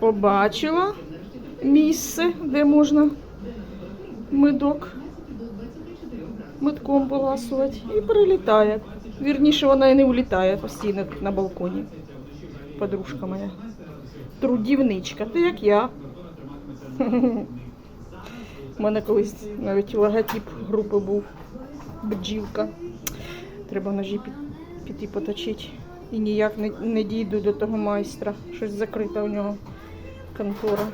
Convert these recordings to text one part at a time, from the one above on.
побачила місце, де можна медок медком поласувати і прилітає. Вірніше, вона і не улітає постійно на балконі. Подружка моя. Трудівничка, ти як я. У мене колись навіть логотип групи був бджілка. Треба ножі піти поточити. І ніяк не, не дійду до того майстра. Щось закрита у нього контора.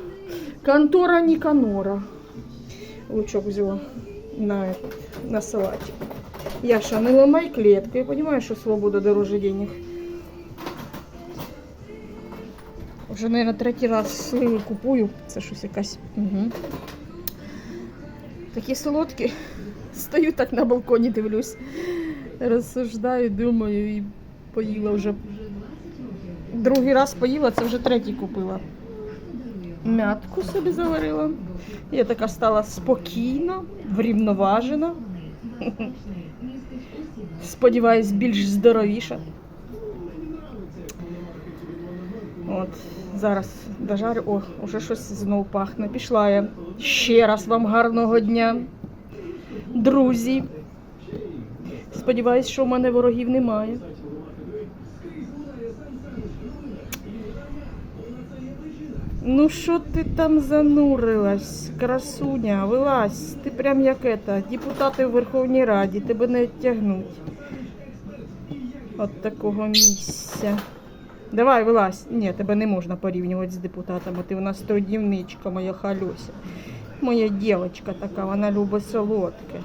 Контора Ніканора. Лучок взяла на, на салаті. Яша, не ламай клетку. Я розумію, що свобода дороже денег. Вже, мабуть, третій раз сливи купую. Це щось якась. Угу. Такі солодкі. Стою так на балконі, дивлюсь. Розсуждаю, думаю і поїла вже. Другий раз поїла, це вже третій купила. Мятку собі заварила. Я така стала спокійна, врівноважена. Сподіваюсь, більш здоровіша. От, зараз дожарю. О, уже щось знов пахне. Пішла я. Ще раз вам гарного дня, друзі. Сподіваюсь, що в мене ворогів немає. Ну що ти там занурилась, красуня, вилазь, ти прям як ета, депутати в Верховній Раді, тебе не тягнуть. От такого місця. Давай, вилазь. Ні, тебе не можна порівнювати з депутатами. Ти у нас трудівничка, моя халюся. Моя дівчинка така, вона любить солодке.